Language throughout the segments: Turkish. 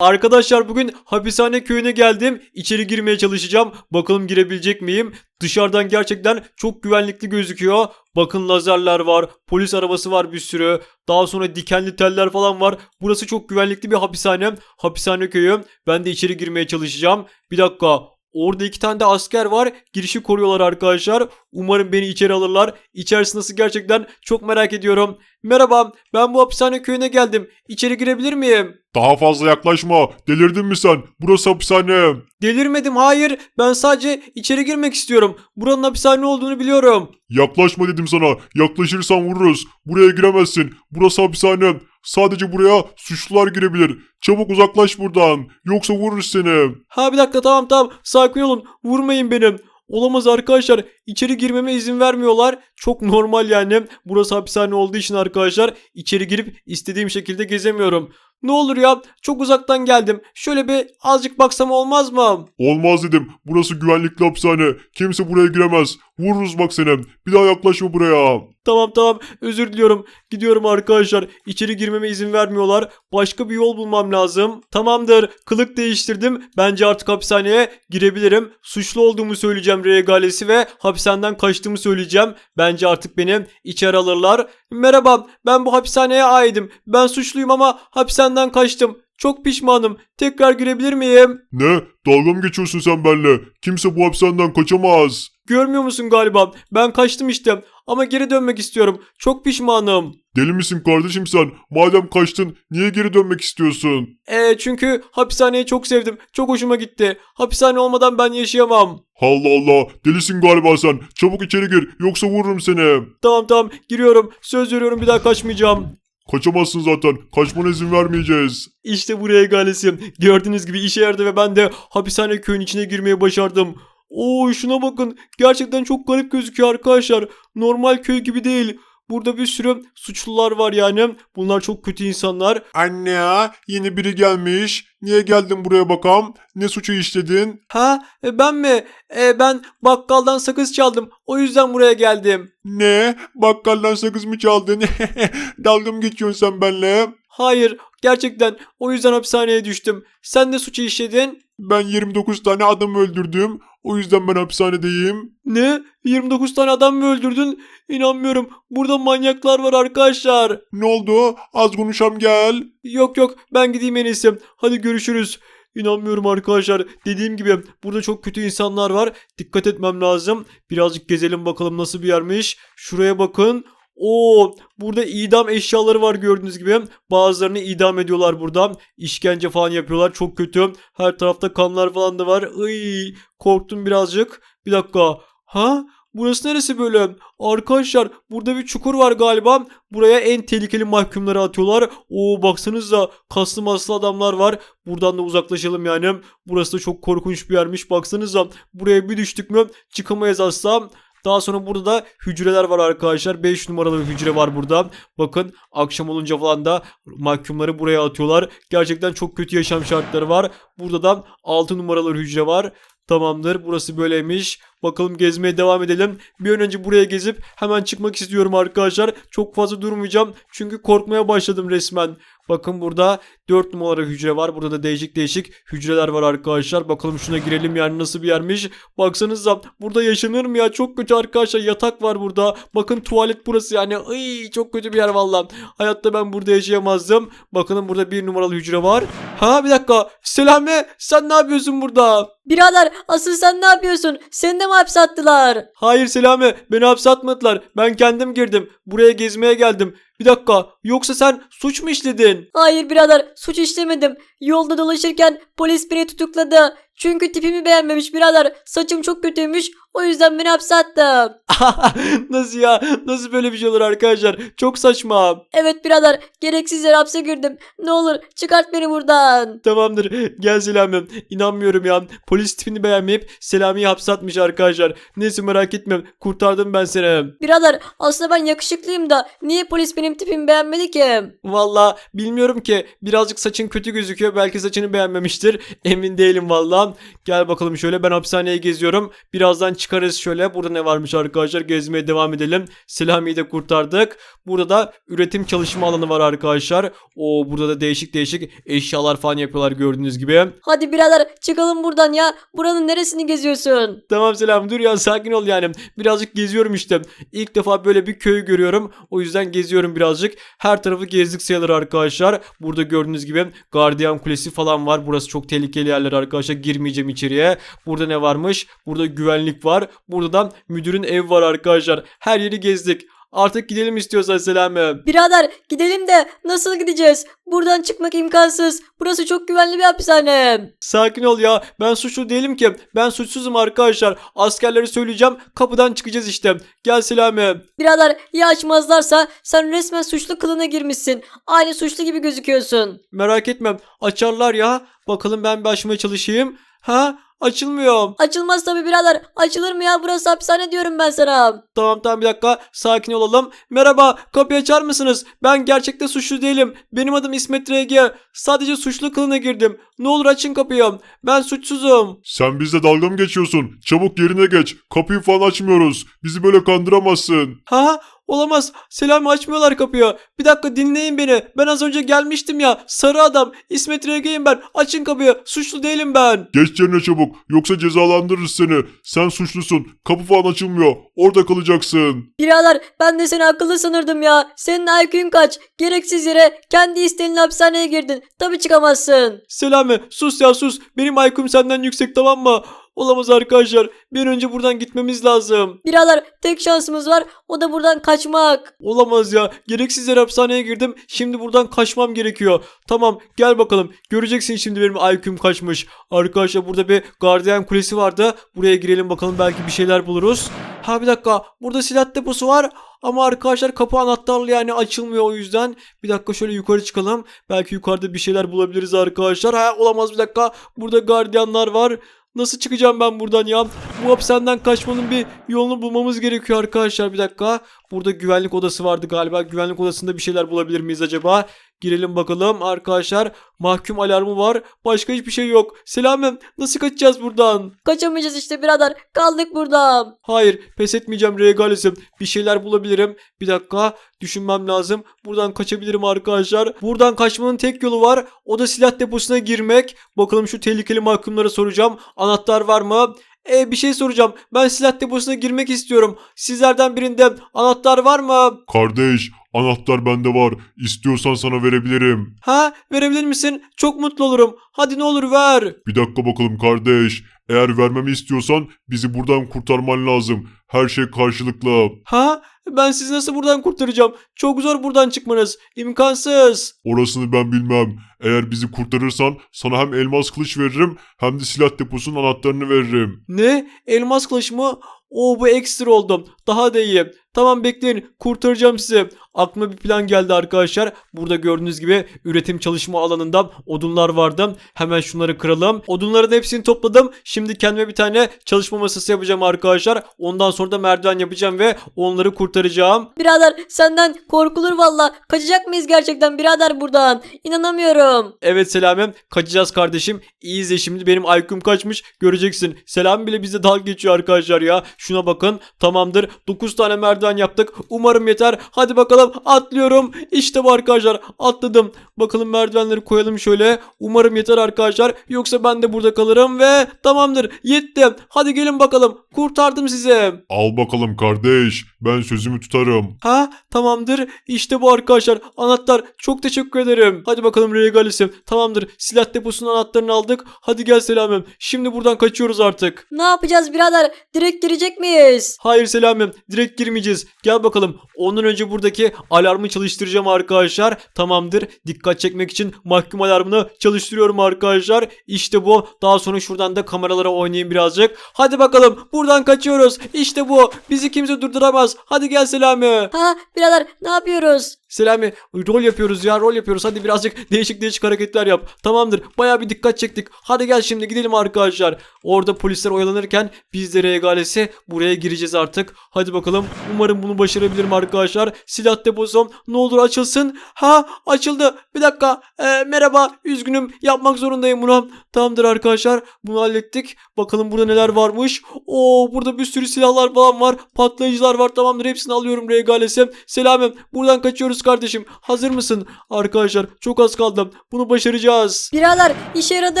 Arkadaşlar bugün hapishane köyüne geldim. İçeri girmeye çalışacağım. Bakalım girebilecek miyim? Dışarıdan gerçekten çok güvenlikli gözüküyor. Bakın lazerler var. Polis arabası var bir sürü. Daha sonra dikenli teller falan var. Burası çok güvenlikli bir hapishane. Hapishane köyü. Ben de içeri girmeye çalışacağım. Bir dakika. Orada iki tane de asker var. Girişi koruyorlar arkadaşlar. Umarım beni içeri alırlar. İçerisi nasıl gerçekten çok merak ediyorum. Merhaba ben bu hapishane köyüne geldim. İçeri girebilir miyim? Daha fazla yaklaşma. Delirdin mi sen? Burası hapishane. Delirmedim hayır. Ben sadece içeri girmek istiyorum. Buranın hapishane olduğunu biliyorum. Yaklaşma dedim sana. Yaklaşırsan vururuz. Buraya giremezsin. Burası hapishane. Sadece buraya suçlular girebilir. Çabuk uzaklaş buradan. Yoksa vururuz seni. Ha bir dakika tamam tamam sakin olun. Vurmayın benim. Olamaz arkadaşlar. İçeri girmeme izin vermiyorlar. Çok normal yani. Burası hapishane olduğu için arkadaşlar içeri girip istediğim şekilde gezemiyorum. Ne olur ya çok uzaktan geldim. Şöyle bir azıcık baksam olmaz mı? Olmaz dedim. Burası güvenlikli hapishane. Kimse buraya giremez. Vururuz bak seni. Bir daha yaklaşma buraya. Tamam tamam özür diliyorum. Gidiyorum arkadaşlar. İçeri girmeme izin vermiyorlar. Başka bir yol bulmam lazım. Tamamdır. Kılık değiştirdim. Bence artık hapishaneye girebilirim. Suçlu olduğumu söyleyeceğim regalesi ve hapishaneden kaçtığımı söyleyeceğim. Bence artık beni içeri alırlar. Merhaba ben bu hapishaneye aidim. Ben suçluyum ama hapishaneden kaçtım. Çok pişmanım. Tekrar girebilir miyim? Ne? Dalga mı geçiyorsun sen benimle? Kimse bu hapishaneden kaçamaz. Görmüyor musun galiba? Ben kaçtım işte. Ama geri dönmek istiyorum. Çok pişmanım. Deli misin kardeşim sen? Madem kaçtın niye geri dönmek istiyorsun? E çünkü hapishaneyi çok sevdim. Çok hoşuma gitti. Hapishane olmadan ben yaşayamam. Allah Allah delisin galiba sen. Çabuk içeri gir yoksa vururum seni. Tamam tamam giriyorum. Söz veriyorum bir daha kaçmayacağım. Kaçamazsın zaten. Kaçmana izin vermeyeceğiz. İşte buraya galesim. Gördüğünüz gibi işe yaradı ve ben de hapishane köyün içine girmeyi başardım. Oo şuna bakın. Gerçekten çok garip gözüküyor arkadaşlar. Normal köy gibi değil. Burada bir sürü suçlular var yani. Bunlar çok kötü insanlar. Anne ya yeni biri gelmiş. Niye geldin buraya bakalım? Ne suçu işledin? Ha e, ben mi? E, ben bakkaldan sakız çaldım. O yüzden buraya geldim. Ne? Bakkaldan sakız mı çaldın? Dalga mı geçiyorsun sen benimle? Hayır gerçekten o yüzden hapishaneye düştüm. Sen de suçu işledin. Ben 29 tane adam öldürdüm. O yüzden ben hapishanedeyim. Ne? 29 tane adam mı öldürdün? İnanmıyorum. Burada manyaklar var arkadaşlar. Ne oldu? Az konuşam gel. Yok yok ben gideyim en iyisi. Hadi görüşürüz. İnanmıyorum arkadaşlar. Dediğim gibi burada çok kötü insanlar var. Dikkat etmem lazım. Birazcık gezelim bakalım nasıl bir yermiş. Şuraya bakın. Oo, burada idam eşyaları var gördüğünüz gibi. Bazılarını idam ediyorlar burada. İşkence falan yapıyorlar. Çok kötü. Her tarafta kanlar falan da var. Iy, korktum birazcık. Bir dakika. Ha? Burası neresi böyle? Arkadaşlar burada bir çukur var galiba. Buraya en tehlikeli mahkumları atıyorlar. Oo baksanıza kaslı maslı adamlar var. Buradan da uzaklaşalım yani. Burası da çok korkunç bir yermiş. Baksanıza buraya bir düştük mü çıkamayız asla. Daha sonra burada da hücreler var arkadaşlar. 5 numaralı bir hücre var burada. Bakın akşam olunca falan da mahkumları buraya atıyorlar. Gerçekten çok kötü yaşam şartları var. Burada da 6 numaralı hücre var. Tamamdır burası böyleymiş. Bakalım gezmeye devam edelim. Bir an önce buraya gezip hemen çıkmak istiyorum arkadaşlar. Çok fazla durmayacağım. Çünkü korkmaya başladım resmen. Bakın burada 4 numaralı hücre var. Burada da değişik değişik hücreler var arkadaşlar. Bakalım şuna girelim yani nasıl bir yermiş. Baksanıza burada yaşanır mı ya? Çok kötü arkadaşlar. Yatak var burada. Bakın tuvalet burası yani. Iy, çok kötü bir yer valla. Hayatta ben burada yaşayamazdım. Bakın burada bir numaralı hücre var. Ha bir dakika. Selami sen ne yapıyorsun burada? Birader asıl sen ne yapıyorsun? Seni de mi hapse attılar? Hayır Selami beni hapse atmadılar. Ben kendim girdim. Buraya gezmeye geldim. Bir dakika yoksa sen suç mu işledin? Hayır birader suç işlemedim. Yolda dolaşırken polis beni tutukladı. Çünkü tipimi beğenmemiş birader. Saçım çok kötüymüş. O yüzden beni hapse attı. Nasıl ya? Nasıl böyle bir şey olur arkadaşlar? Çok saçma. Evet birader gereksiz yere hapse girdim. Ne olur çıkart beni buradan. Tamamdır. Gel Selami. İnanmıyorum ya. Polis tipini beğenmeyip Selami'yi hapse atmış arkadaşlar. Neyse merak etme. Kurtardım ben seni. Birader aslında ben yakışıklıyım da niye polis beni benim tipimi beğenmedi ki? Valla bilmiyorum ki birazcık saçın kötü gözüküyor. Belki saçını beğenmemiştir. Emin değilim valla. Gel bakalım şöyle ben hapishaneye geziyorum. Birazdan çıkarız şöyle. Burada ne varmış arkadaşlar gezmeye devam edelim. Selami'yi de kurtardık. Burada da üretim çalışma alanı var arkadaşlar. O burada da değişik değişik eşyalar falan yapıyorlar gördüğünüz gibi. Hadi birader çıkalım buradan ya. Buranın neresini geziyorsun? Tamam selam dur ya sakin ol yani. Birazcık geziyorum işte. İlk defa böyle bir köy görüyorum. O yüzden geziyorum birazcık. Her tarafı gezdik sayılır arkadaşlar. Burada gördüğünüz gibi gardiyan kulesi falan var. Burası çok tehlikeli yerler arkadaşlar. Girmeyeceğim içeriye. Burada ne varmış? Burada güvenlik var. Burada da müdürün evi var arkadaşlar. Her yeri gezdik. Artık gidelim istiyorsan Selami. Birader gidelim de nasıl gideceğiz? Buradan çıkmak imkansız. Burası çok güvenli bir hapishane. Sakin ol ya. Ben suçlu değilim ki. Ben suçsuzum arkadaşlar. Askerlere söyleyeceğim. Kapıdan çıkacağız işte. Gel Selami. Birader ya açmazlarsa sen resmen suçlu kılına girmişsin. Aynı suçlu gibi gözüküyorsun. Merak etme. Açarlar ya. Bakalım ben bir açmaya çalışayım. Ha? Açılmıyor. Açılmaz tabi birader. Açılır mı ya burası hapishane diyorum ben sana. Tamam tamam bir dakika. Sakin olalım. Merhaba. Kapıyı açar mısınız? Ben gerçekte suçlu değilim. Benim adım İsmet RG. Sadece suçlu kılığına girdim. Ne olur açın kapıyı. Ben suçsuzum. Sen bizle dalga mı geçiyorsun? Çabuk yerine geç. Kapıyı falan açmıyoruz. Bizi böyle kandıramazsın. Ha? Olamaz. Selami açmıyorlar kapıyı. Bir dakika dinleyin beni. Ben az önce gelmiştim ya. Sarı adam. İsmet RG'yim ben. Açın kapıyı. Suçlu değilim ben. Geç yerine çabuk. Yoksa cezalandırırız seni. Sen suçlusun. Kapı falan açılmıyor. Orada kalacaksın. Birader ben de seni akıllı sanırdım ya. Senin IQ'un kaç? Gereksiz yere kendi isteğinle hapishaneye girdin. Tabi çıkamazsın. Selami sus ya sus. Benim IQ'm senden yüksek tamam mı? Olamaz arkadaşlar. Bir an önce buradan gitmemiz lazım. Birader tek şansımız var. O da buradan kaçmak. Olamaz ya. Gereksiz yere hapishaneye girdim. Şimdi buradan kaçmam gerekiyor. Tamam gel bakalım. Göreceksin şimdi benim IQ'm kaçmış. Arkadaşlar burada bir gardiyan kulesi vardı. Buraya girelim bakalım belki bir şeyler buluruz. Ha bir dakika. Burada silah deposu var. Ama arkadaşlar kapı anahtarlı yani açılmıyor o yüzden. Bir dakika şöyle yukarı çıkalım. Belki yukarıda bir şeyler bulabiliriz arkadaşlar. Ha olamaz bir dakika. Burada gardiyanlar var. Nasıl çıkacağım ben buradan ya? Bu hapishaneden kaçmanın bir yolunu bulmamız gerekiyor arkadaşlar. Bir dakika. Burada güvenlik odası vardı galiba. Güvenlik odasında bir şeyler bulabilir miyiz acaba? Girelim bakalım arkadaşlar. Mahkum alarmı var. Başka hiçbir şey yok. Selamem. Nasıl kaçacağız buradan? Kaçamayacağız işte birader. Kaldık burada. Hayır pes etmeyeceğim regalisim. Bir şeyler bulabilirim. Bir dakika düşünmem lazım. Buradan kaçabilirim arkadaşlar. Buradan kaçmanın tek yolu var. O da silah deposuna girmek. Bakalım şu tehlikeli mahkumlara soracağım. Anahtar var mı? E bir şey soracağım. Ben silah deposuna girmek istiyorum. Sizlerden birinde anahtar var mı? Kardeş, anahtar bende var. İstiyorsan sana verebilirim. Ha verebilir misin? Çok mutlu olurum. Hadi ne olur ver. Bir dakika bakalım kardeş. Eğer vermemi istiyorsan bizi buradan kurtarman lazım. Her şey karşılıklı. Ha ben sizi nasıl buradan kurtaracağım? Çok zor buradan çıkmanız. İmkansız. Orasını ben bilmem. Eğer bizi kurtarırsan sana hem elmas kılıç veririm hem de silah deposunun anahtarını veririm. Ne? Elmas kılıç mı? Oo bu ekstra oldum. Daha da iyi. Tamam bekleyin. Kurtaracağım sizi. Aklıma bir plan geldi arkadaşlar. Burada gördüğünüz gibi üretim çalışma alanında odunlar vardı. Hemen şunları kıralım. Odunların hepsini topladım. Şimdi kendime bir tane çalışma masası yapacağım arkadaşlar. Ondan sonra da merdiven yapacağım ve onları kurtaracağım. Birader senden korkulur valla. Kaçacak mıyız gerçekten birader buradan? İnanamıyorum. Evet Selamem. Kaçacağız kardeşim. İyi izle şimdi benim IQ'm kaçmış. Göreceksin. Selam bile bize dalga geçiyor arkadaşlar ya. Şuna bakın. Tamamdır. 9 tane merdiven yaptık. Umarım yeter. Hadi bakalım atlıyorum. İşte bu arkadaşlar. Atladım. Bakalım merdivenleri koyalım şöyle. Umarım yeter arkadaşlar. Yoksa ben de burada kalırım ve tamamdır. Yetti. Hadi gelin bakalım. Kurtardım sizi. Al bakalım kardeş. Ben sözümü tutarım. Ha tamamdır. İşte bu arkadaşlar. Anahtar. Çok teşekkür ederim. Hadi bakalım regalisim. Tamamdır. Silah deposunun anahtarını aldık. Hadi gel Selamem. Şimdi buradan kaçıyoruz artık. Ne yapacağız birader? Direkt girecek miyiz? Hayır Selamem. Direkt girmeyeceğiz. Gel bakalım. Ondan önce buradaki alarmı çalıştıracağım arkadaşlar. Tamamdır. Dikkat çekmek için mahkum alarmını çalıştırıyorum arkadaşlar. İşte bu. Daha sonra şuradan da kameralara oynayayım birazcık. Hadi bakalım. Buradan kaçıyoruz. İşte bu. Bizi kimse durduramaz. Hadi gel Selami. Ha birader ne yapıyoruz? Selami rol yapıyoruz ya rol yapıyoruz. Hadi birazcık değişik değişik hareketler yap. Tamamdır. Baya bir dikkat çektik. Hadi gel şimdi gidelim arkadaşlar. Orada polisler oyalanırken biz de regalesi buraya gireceğiz artık. Hadi bakalım. Umarım bunu başarabilirim arkadaşlar. Silah deposom ne olur açılsın. Ha açıldı. Bir dakika. Ee, merhaba. Üzgünüm. Yapmak zorundayım bunu. Tamamdır arkadaşlar. Bunu hallettik. Bakalım burada neler varmış. Oo burada bir sürü silahlar falan var. Patlayıcılar var. Tamamdır. Hepsini alıyorum regalesi. Selamım. Buradan kaçıyoruz kardeşim. Hazır mısın? Arkadaşlar çok az kaldı. Bunu başaracağız. Birader işe yaradı.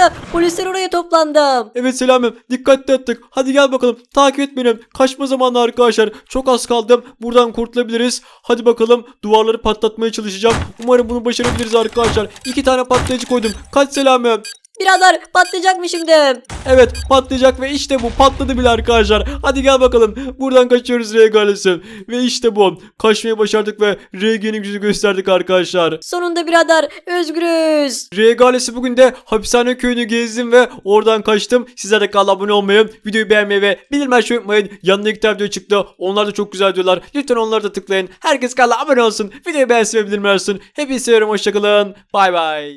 Polisler oraya toplandı. Evet Selamım. Dikkatli attık. Hadi gel bakalım. Takip et beni. Kaçma zamanı arkadaşlar. Çok az kaldım. Buradan kurtulabiliriz. Hadi bakalım. Duvarları patlatmaya çalışacağım. Umarım bunu başarabiliriz arkadaşlar. İki tane patlayıcı koydum. Kaç Selamım. Birader patlayacak mı şimdi? Evet patlayacak ve işte bu patladı bile arkadaşlar. Hadi gel bakalım. Buradan kaçıyoruz regalesi. Ve işte bu. Kaçmayı başardık ve RG'nin gücünü gösterdik arkadaşlar. Sonunda birader özgürüz. Regalesi bugün de hapishane köyünü gezdim ve oradan kaçtım. Sizler de kanala abone olmayı, videoyu beğenmeyi ve bildirim açmayı unutmayın. Yanında iki tane video çıktı. Onlar da çok güzel diyorlar. Lütfen onları da tıklayın. Herkes kanala abone olsun. Videoyu beğensin ve bildirim açsın. Hepinizi seviyorum. Hoşçakalın. Bay bay.